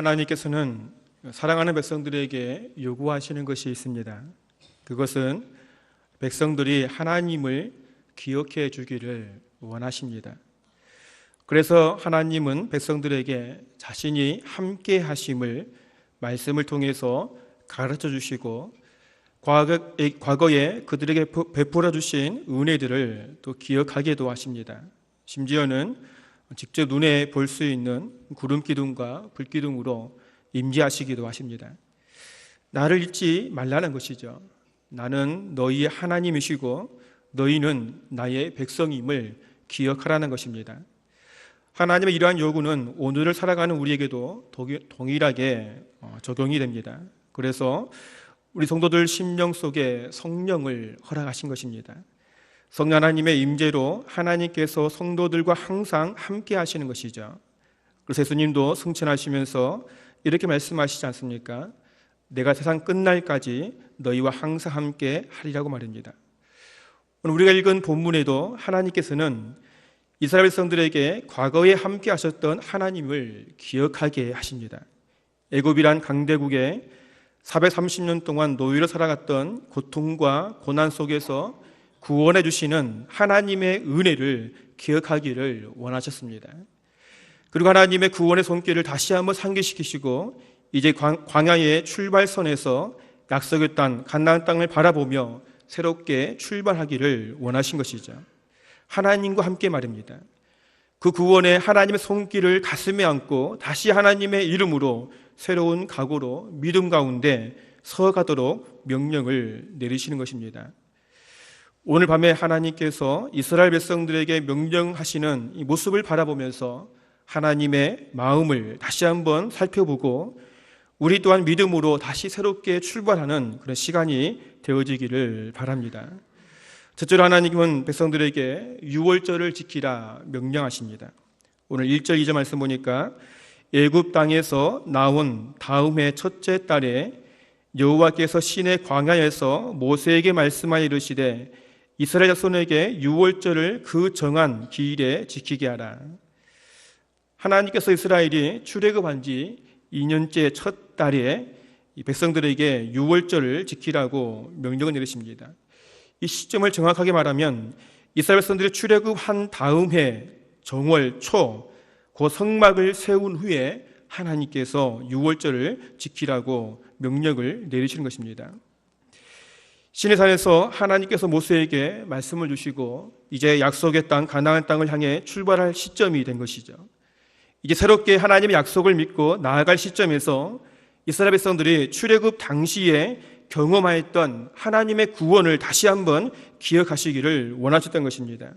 하나님께서는 사랑하는 백성들에게 요구하시는 것이 있습니다. 그것은 백성들이 하나님을 기억해 주기를 원하십니다. 그래서 하나님은 백성들에게 자신이 함께 하심을 말씀을 통해서 가르쳐 주시고 과거에 그들에게 베풀어 주신 은혜들을 또 기억하게도 하십니다. 심지어는 직접 눈에 볼 수 있는 구름 기둥과 불 기둥으로 임재하시기도 하십니다. 나를 잊지 말라는 것이죠. 나는 너희의 하나님이시고 너희는 나의 백성임을 기억하라는 것입니다. 하나님의 이러한 요구는 오늘을 살아가는 우리에게도 동일하게 어, 적용이 됩니다. 그래서 우리 성도들 심령 속에 성령을 허락하신 것입니다. 성령 하나님의 임재로 하나님께서 성도들과 항상 함께 하시는 것이죠. 그래서 예수님도 승천하시면서 이렇게 말씀하시지 않습니까? 내가 세상 끝날까지 너희와 항상 함께 하리라고 말입니다. 오늘 우리가 읽은 본문에도 하나님께서는 이스라엘 백성들에게 과거에 함께 하셨던 하나님을 기억하게 하십니다. 애굽이란 강대국에 430년 동안 노예로 살아갔던 고통과 고난 속에서 구원해 주시는 하나님의 은혜를 기억하기를 원하셨습니다. 그리고 하나님의 구원의 손길을 다시 한번 상기시키시고 이제 광야의 출발선에서 약속의 땅, 간나안 땅을 바라보며 새롭게 출발하기를 원하신 것이죠. 하나님과 함께 말입니다. 그 구원의 하나님의 손길을 가슴에 안고 다시 하나님의 이름으로 새로운 각오로 믿음 가운데 서가도록 명령을 내리시는 것입니다. 오늘 밤에 하나님께서 이스라엘 백성들에게 명령하시는 이 모습을 바라보면서 하나님의 마음을 다시 한번 살펴보고 우리 또한 믿음으로 다시 새롭게 출발하는 그런 시간이 되어지기를 바랍니다. 첫째로 하나님은 백성들에게 유월절을 지키라 명령하십니다. 오늘 1절 2절 말씀 보니까 애굽 땅에서 나온 다음 해 첫째 달에 여호와께서 신의 광야에서 모세에게 말씀하여 이르시되 이스라엘 자손에게 유월절을 그 정한 기일에 지키게 하라. 하나님께서 이스라엘이 출애굽한 지 2년째 첫 달에 백성들에게 유월절을 지키라고 명령을 내리십니다. 이 시점을 정확하게 말하면 이스라엘 백성들이 출애굽한 다음 해 정월 초 그 성막을 세운 후에 하나님께서 유월절을 지키라고 명령을 내리시는 것입니다. 시내산에서 하나님께서 모세에게 말씀을 주시고 이제 약속의 땅 가나안 땅을 향해 출발할 시점이 된 것이죠. 이제 새롭게 하나님의 약속을 믿고 나아갈 시점에서 이스라엘 백성들이 출애굽 당시에 경험하였던 하나님의 구원을 다시 한번 기억하시기를 원하셨던 것입니다.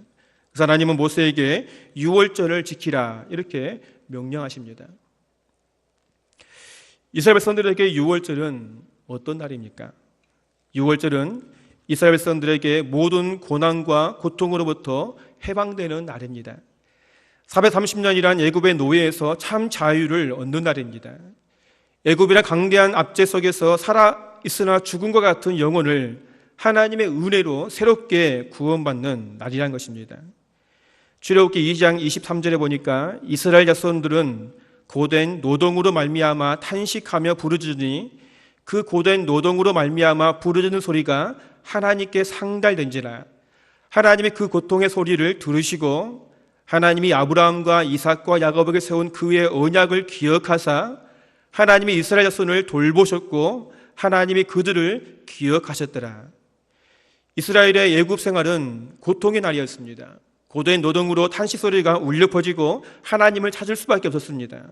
그래서 하나님은 모세에게 유월절을 지키라 이렇게 명령하십니다. 이스라엘 백성들에게 유월절은 어떤 날입니까? 유월절은 이스라엘 백성들에게 모든 고난과 고통으로부터 해방되는 날입니다. 430년이란 애굽의 노예에서 참 자유를 얻는 날입니다. 애굽이란 강대한 압제 속에서 살아 있으나 죽은 것 같은 영혼을 하나님의 은혜로 새롭게 구원받는 날이라는 것입니다. 출애굽기 2장 23절에 보니까 이스라엘 자손들은 고된 노동으로 말미암아 탄식하며 부르짖으니 그 고된 노동으로 말미암아 부르짖는 소리가 하나님께 상달된지라 하나님의 그 고통의 소리를 들으시고 하나님이 아브라함과 이삭과 야곱에게 세운 그의 언약을 기억하사 하나님이 이스라엘 자손을 돌보셨고 하나님이 그들을 기억하셨더라. 이스라엘의 예굽 생활은 고통의 날이었습니다. 고된 노동으로 탄식 소리가 울려 퍼지고 하나님을 찾을 수밖에 없었습니다.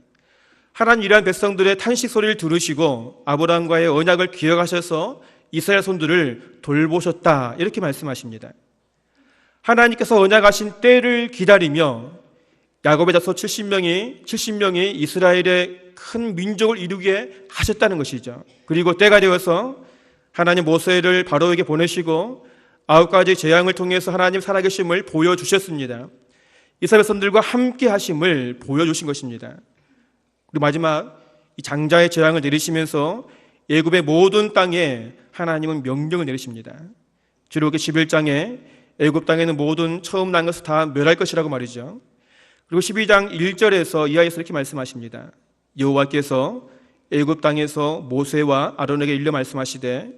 하나님 이러한 백성들의 탄식 소리를 들으시고 아브라함과의 언약을 기억하셔서 이스라엘 손들을 돌보셨다. 이렇게 말씀하십니다. 하나님께서 언약하신 때를 기다리며 야곱의 자손 70명이 70명이 이스라엘의 큰 민족을 이루게 하셨다는 것이죠. 그리고 때가 되어서 하나님 모세를 바로에게 보내시고 아홉 가지 재앙을 통해서 하나님 살아계심을 보여주셨습니다. 이스라엘 선들과 함께 하심을 보여주신 것입니다. 그리고 마지막 이 장자의 재앙을 내리시면서 예굽의 모든 땅에 하나님은 명령을 내리십니다. 주로기 11장에 애굽 땅에는 모든 처음 난 것을 다 멸할 것이라고 말이죠. 그리고 12장 1절에서 이하에서 이렇게 말씀하십니다. 여호와께서 애굽 땅에서 모세와 아론에게 일러 말씀하시되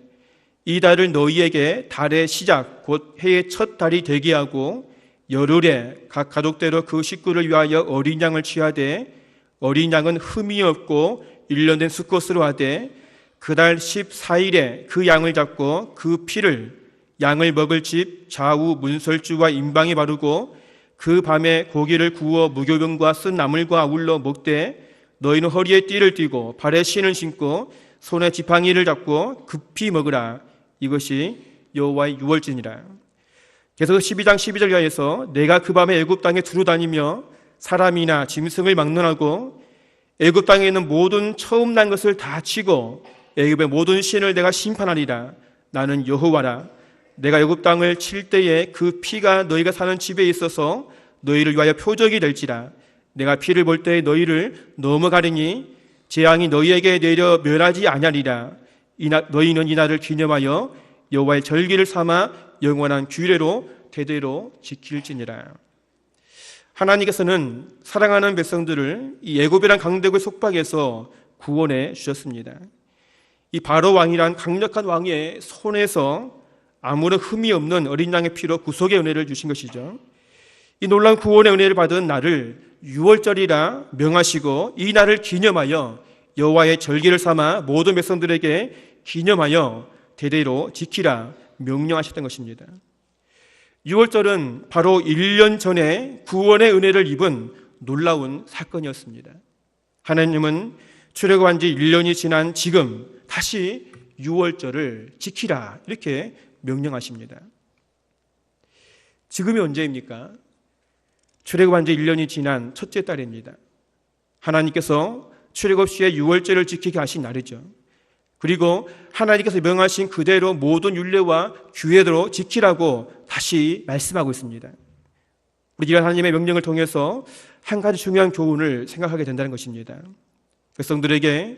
이 달을 너희에게 달의 시작 곧 해의 첫 달이 되게 하고 열흘에 각 가족대로 그 식구를 위하여 어린 양을 취하되 어린 양은 흠이 없고 일련된 수컷으로 하되 그달 14일에 그 양을 잡고 그 피를 양을 먹을 집 좌우 문설주와 임방에 바르고 그 밤에 고기를 구워 무교병과 쓴 나물과 아울러 먹되 너희는 허리에 띠를 띠고 발에 신을 신고 손에 지팡이를 잡고 급히 먹으라. 이것이 여호와의 유월절이라. 그래서 12장 12절 이하에서 내가 그 밤에 애굽 땅에 두루 다니며 사람이나 짐승을 막론하고 애굽 땅에 있는 모든 처음 난 것을 다 치고 애굽의 모든 신을 내가 심판하리라. 나는 여호와라. 내가 애굽 땅을 칠 때에 그 피가 너희가 사는 집에 있어서 너희를 위하여 표적이 될지라. 내가 피를 볼 때에 너희를 넘어가리니 재앙이 너희에게 내려 멸하지 아니하리라. 너희는 이날을 기념하여 여호와의 절기를 삼아 영원한 규례로 대대로 지킬지니라 하나님께서는 사랑하는 백성들을 이 애굽이란 강대국의 속박에서 구원해 주셨습니다. 이 바로 왕이란 강력한 왕의 손에서 아무런 흠이 없는 어린 양의 피로 구속의 은혜를 주신 것이죠. 이 놀라운 구원의 은혜를 받은 날을 6월절이라 명하시고 이 날을 기념하여 여호와의 절기를 삼아 모든 백성들에게 기념하여 대대로 지키라 명령하셨던 것입니다. 6월절은 바로 1년 전에 구원의 은혜를 입은 놀라운 사건이었습니다. 하나님은 출애굽한 지 1년이 지난 지금 다시 6월절을 지키라 이렇게 명령하십니다. 지금이 언제입니까? 출애굽한 지 1년이 지난 첫째 달입니다. 하나님께서 출애굽 시에 6월절을 지키게 하신 날이죠. 그리고 하나님께서 명하신 그대로 모든 율례와 규례대로 지키라고 다시 말씀하고 있습니다. 우리가 하나님의 명령을 통해서 한 가지 중요한 교훈을 생각하게 된다는 것입니다. 백성들에게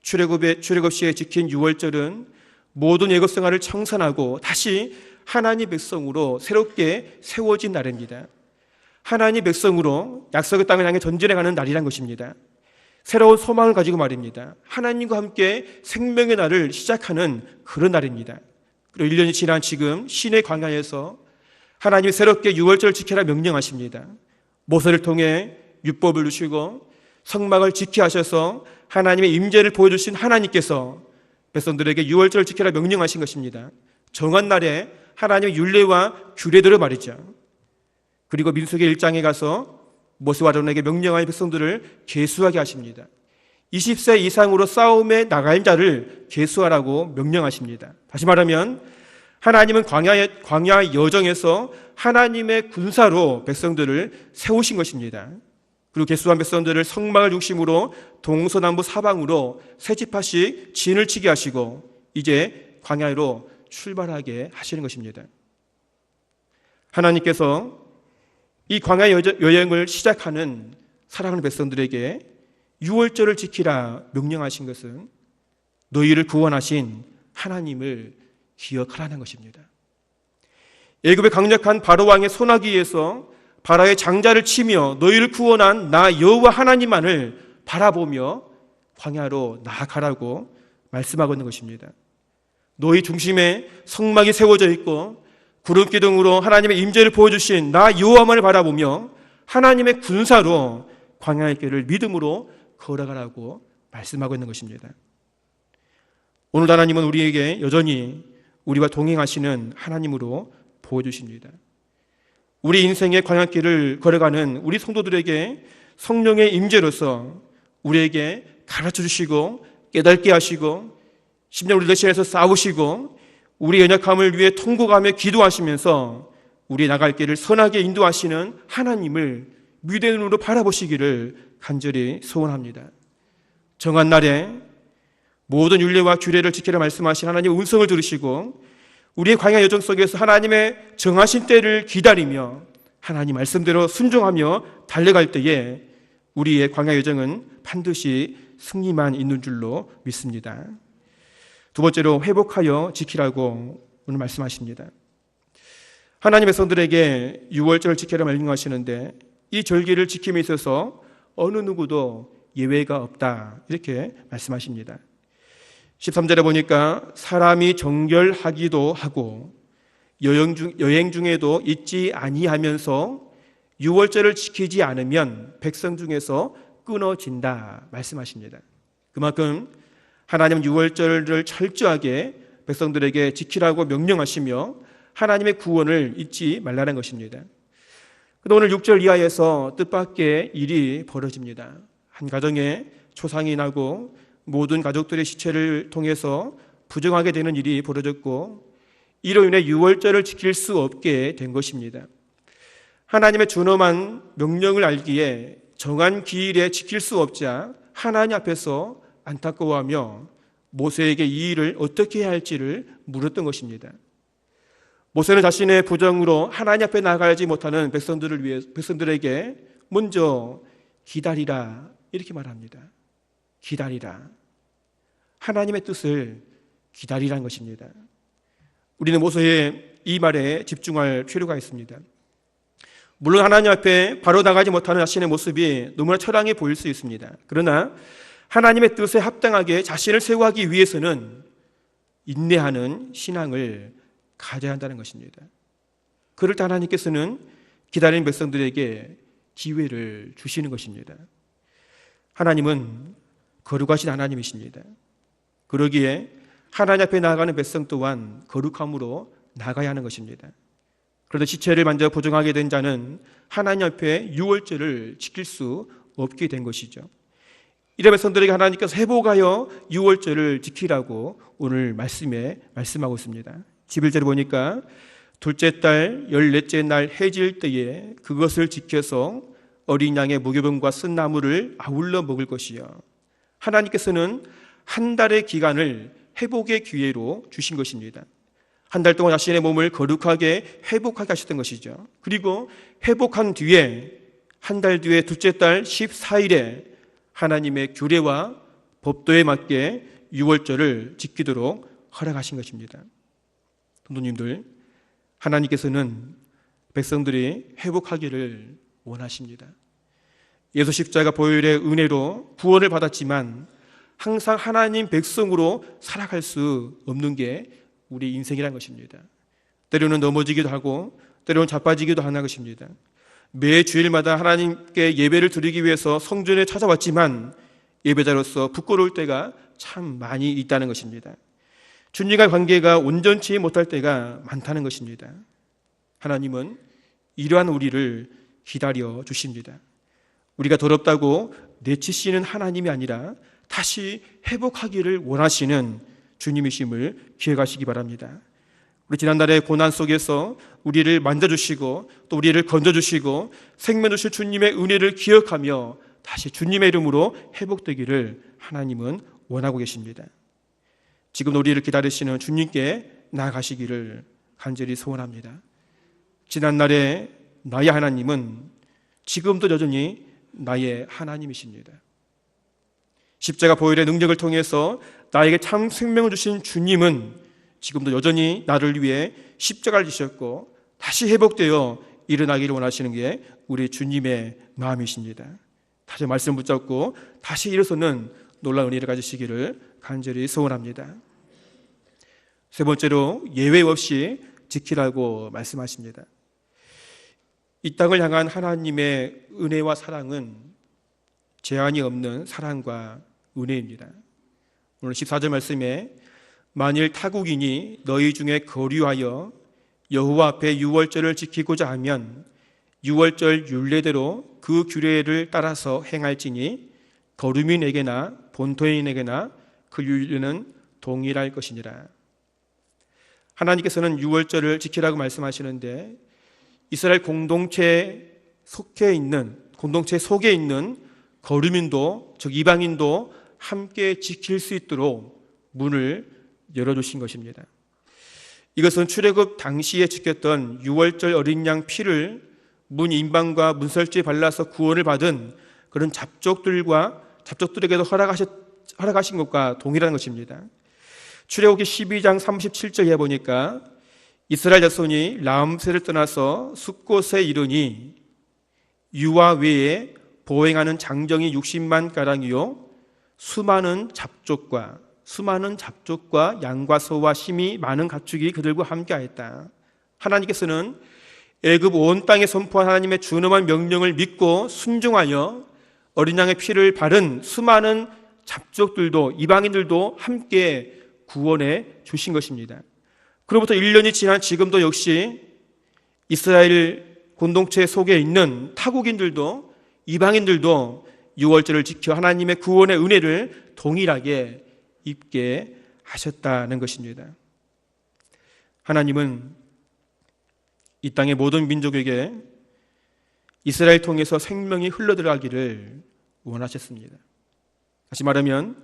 출애굽의 출애굽 시에 지킨 6월절은 모든 예굽 생활을 청산하고 다시 하나님 백성으로 새롭게 세워진 날입니다. 하나님 백성으로 약속의 땅을 향해 전진해 가는 날이란 것입니다. 새로운 소망을 가지고 말입니다. 하나님과 함께 생명의 날을 시작하는 그런 날입니다. 그리고 1년이 지난 지금 신의 광야에서 하나님이 새롭게 6월절을 지켜라 명령하십니다. 모세를 통해 율법을 주시고 성막을 지키 하셔서 하나님의 임재를 보여주신 하나님께서 백성들에게 6월절을 지켜라 명령하신 것입니다. 정한 날에 하나님의 율례와 규례대로 말이죠. 그리고 민수기 1장에 가서 모세와 아론에게 명령하여 백성들을 계수하게 하십니다. 20세 이상으로 싸움에 나갈 자를 계수하라고 명령하십니다. 다시 말하면 하나님은 광야의, 광야 여정에서 하나님의 군사로 백성들을 세우신 것입니다. 그리고 개수한 백성들을 성막을 중심으로 동서남북 사방으로 세 지파씩 진을 치게 하시고 이제 광야로 출발하게 하시는 것입니다. 하나님께서 이 광야 여행을 시작하는 사랑하는 백성들에게 6월절을 지키라 명령하신 것은 너희를 구원하신 하나님을 기억하라는 것입니다. 애굽의 강력한 바로 왕의 소나기에서 바라의 장자를 치며 너희를 구원한 나 여호와 하나님만을 바라보며 광야로 나아가라고 말씀하고 있는 것입니다. 너희 중심에 성막이 세워져 있고 구름 기둥으로 하나님의 임재를 보여주신 나 여호와만을 바라보며 하나님의 군사로 광야의 길을 믿음으로 걸어가라고 말씀하고 있는 것입니다. 오늘 하나님은 우리에게 여전히 우리와 동행하시는 하나님으로 보여주십니다. 우리 인생의 광야길을 걸어가는 우리 성도들에게 성령의 임재로서 우리에게 가르쳐 주시고 깨닫게 하시고 심지어 우리 대신해서 싸우시고 우리 연약함을 위해 통곡하며 기도하시면서 우리 나갈 길을 선하게 인도하시는 하나님을 믿음의 눈으로 바라보시기를 간절히 소원합니다. 정한 날에 모든 윤례와 규례를 지키라 말씀하신 하나님의 음성을 들으시고 우리의 광야 여정 속에서 하나님의 정하신 때를 기다리며 하나님 말씀대로 순종하며 달려갈 때에 우리의 광야 여정은 반드시 승리만 있는 줄로 믿습니다. 두 번째로 회복하여 지키라고 오늘 말씀하십니다. 하나님의 성들에게 6월절을 지키라 말씀하시는데 이 절기를 지킴에 있어서 어느 누구도 예외가 없다. 이렇게 말씀하십니다. 13절에 보니까 사람이 정결하기도 하고 여행, 중, 여행 중에도 잊지 아니하면서 유월절을 지키지 않으면 백성 중에서 끊어진다 말씀하십니다. 그만큼 하나님 유월절을 철저하게 백성들에게 지키라고 명령하시며 하나님의 구원을 잊지 말라는 것입니다. 그런데 오늘 6절 이하에서 뜻밖의 일이 벌어집니다. 한 가정에 초상이 나고 모든 가족들의 시체를 통해서 부정하게 되는 일이 벌어졌고 이로 인해 유월절을 지킬 수 없게 된 것입니다. 하나님의 준엄한 명령을 알기에 정한 기일에 지킬 수 없자 하나님 앞에서 안타까워하며 모세에게 이 일을 어떻게 해야 할지를 물었던 것입니다. 모세는 자신의 부정으로 하나님 앞에 나가지 못하는 백성들을 위해 백성들에게 먼저 기다리라 이렇게 말합니다. 기다리라. 하나님의 뜻을 기다리라는 것입니다. 우리는 모세의 이 말에 집중할 필요가 있습니다. 물론 하나님 앞에 바로 나가지 못하는 자신의 모습이 너무나 처량해 보일 수 있습니다. 그러나 하나님의 뜻에 합당하게 자신을 세워하기 위해서는 인내하는 신앙을 가져야 한다는 것입니다. 그럴 때 하나님께서는 기다리는 백성들에게 기회를 주시는 것입니다. 하나님은 거룩하신 하나님이십니다. 그러기에 하나님 앞에 나아가는 백성 또한 거룩함으로 나가야 하는 것입니다. 그런데 시체를 만져 보정하게 된 자는 하나님 앞에 유월절을 지킬 수 없게 된 것이죠. 이런 백성들에게 하나님께서 회복하여 유월절을 지키라고 오늘 말씀에 말씀하고 있습니다. 11절에 보니까 둘째 달 열넷째 날 해질 때에 그것을 지켜서 어린 양의 무교병과 쓴 나무를 아울러 먹을 것이요. 하나님께서는 한 달의 기간을 회복의 기회로 주신 것입니다. 한 달 동안 자신의 몸을 거룩하게 회복하게 하셨던 것이죠. 그리고 회복한 뒤에 한 달 뒤에 둘째 달 14일에 하나님의 규례와 법도에 맞게 유월절을 지키도록 허락하신 것입니다. 성도님들, 하나님께서는 백성들이 회복하기를 원하십니다. 예수 십자가 보혈의 은혜로 구원을 받았지만 항상 하나님 백성으로 살아갈 수 없는 게 우리 인생이란 것입니다. 때로는 넘어지기도 하고 때로는 자빠지기도 하는 것입니다. 매 주일마다 하나님께 예배를 드리기 위해서 성전에 찾아왔지만 예배자로서 부끄러울 때가 참 많이 있다는 것입니다. 주님과 관계가 온전치 못할 때가 많다는 것입니다. 하나님은 이러한 우리를 기다려 주십니다. 우리가 더럽다고 내치시는 하나님이 아니라 다시 회복하기를 원하시는 주님이심을 기억하시기 바랍니다. 우리 지난달에 고난 속에서 우리를 만져주시고 또 우리를 건져주시고 생명 주실 주님의 은혜를 기억하며 다시 주님의 이름으로 회복되기를 하나님은 원하고 계십니다. 지금 우리를 기다리시는 주님께 나아가시기를 간절히 소원합니다. 지난날에 나의 하나님은 지금도 여전히 나의 하나님이십니다. 십자가 보혈의 능력을 통해서 나에게 참 생명을 주신 주님은 지금도 여전히 나를 위해 십자가를 지셨고 다시 회복되어 일어나기를 원하시는 게 우리 주님의 마음이십니다. 다시 말씀 붙잡고 다시 일어서는 놀라운 은혜를 가지시기를 간절히 소원합니다. 세 번째로 예외 없이 지키라고 말씀하십니다. 이 땅을 향한 하나님의 은혜와 사랑은 제한이 없는 사랑과 은혜입니다. 오늘 14절 말씀에 만일 타국인이 너희 중에 거류하여 여호와 앞에 유월절을 지키고자 하면 유월절 율례대로 그 규례를 따라서 행할지니 거류민에게나 본토인에게나 그 율례는 동일할 것이니라. 하나님께서는 유월절을 지키라고 말씀하시는데 이스라엘 공동체에 속해 있는 공동체 속에 있는 거류민도 즉 이방인도 함께 지킬 수 있도록 문을 열어주신 것입니다. 이것은 출애굽 당시에 지켰던 6월절 어린 양 피를 문 인방과 문설주에 발라서 구원을 받은 그런 잡족들과 잡족들에게도 허락하셨, 허락하신 것과 동일한 것입니다. 출애굽기 12장 37절에 보니까 이스라엘 자손이 라암새를 떠나서 숫곳에 이르니 유아 외에 보행하는 장정이 60만 가량이요 수많은 잡족과 수많은 잡족과 양과 소와 심이 많은 가축이 그들과 함께하였다. 하나님께서는 애굽 온 땅에 선포한 하나님의 준엄한 명령을 믿고 순종하여 어린 양의 피를 바른 수많은 잡족들도 이방인들도 함께 구원해 주신 것입니다. 그로부터 1년이 지난 지금도 역시 이스라엘 공동체 속에 있는 타국인들도 이방인들도 유월절을 지켜 하나님의 구원의 은혜를 동일하게 입게 하셨다는 것입니다. 하나님은 이 땅의 모든 민족에게 이스라엘 통해서 생명이 흘러들어가기를 원하셨습니다. 다시 말하면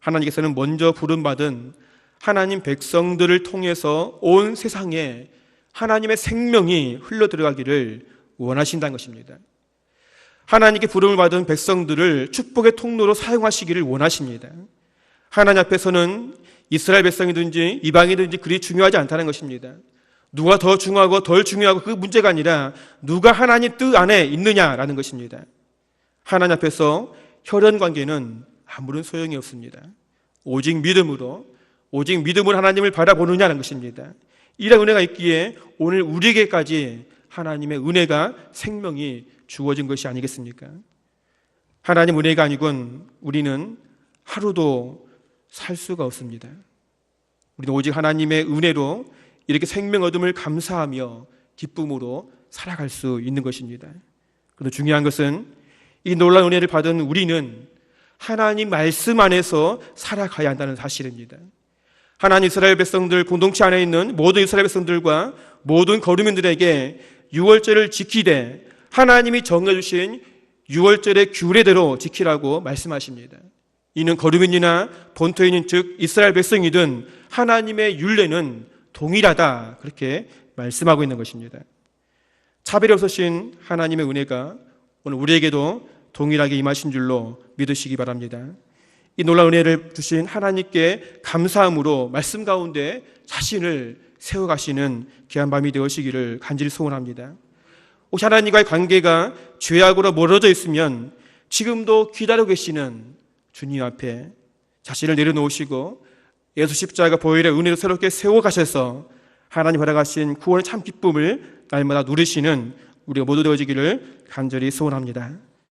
하나님께서는 먼저 부름받은 하나님 백성들을 통해서 온 세상에 하나님의 생명이 흘러들어가기를 원하신다는 것입니다. 하나님께 부름을 받은 백성들을 축복의 통로로 사용하시기를 원하십니다. 하나님 앞에서는 이스라엘 백성이든지 이방이든지 그리 중요하지 않다는 것입니다. 누가 더 중요하고 덜 중요하고 그 문제가 아니라 누가 하나님 뜻 안에 있느냐라는 것입니다. 하나님 앞에서 혈연 관계는 아무런 소용이 없습니다. 오직 믿음으로 오직 믿음으로 하나님을 바라보느냐는 것입니다. 이런 은혜가 있기에 오늘 우리에게까지 하나님의 은혜가 생명이 주어진 것이 아니겠습니까? 하나님 은혜가 아니군 우리는 하루도 살 수가 없습니다. 우리는 오직 하나님의 은혜로 이렇게 생명 얻음을 감사하며 기쁨으로 살아갈 수 있는 것입니다. 그런데 중요한 것은 이 놀라운 은혜를 받은 우리는 하나님 말씀 안에서 살아가야 한다는 사실입니다. 하나님 이스라엘 백성들 공동체 안에 있는 모든 이스라엘 백성들과 모든 거류민들에게 유월절을 지키되 하나님이 정해주신 유월절의 규례대로 지키라고 말씀하십니다. 이는 거류민이나 본토인인 즉 이스라엘 백성이든 하나님의 율례는 동일하다 그렇게 말씀하고 있는 것입니다. 차별이 없으신 하나님의 은혜가 오늘 우리에게도 동일하게 임하신 줄로 믿으시기 바랍니다. 이 놀라운 은혜를 주신 하나님께 감사함으로 말씀 가운데 자신을 세워가시는 귀한 밤이 되어시기를 간절히 소원합니다. 혹시 하나님과의 관계가 죄악으로 멀어져 있으면 지금도 기다리고 계시는 주님 앞에 자신을 내려놓으시고 예수 십자가 보혈의 은혜로 새롭게 세워가셔서 하나님 허락하신 구원의 참 기쁨을 날마다 누리시는 우리가 모두 되어지기를 간절히 소원합니다.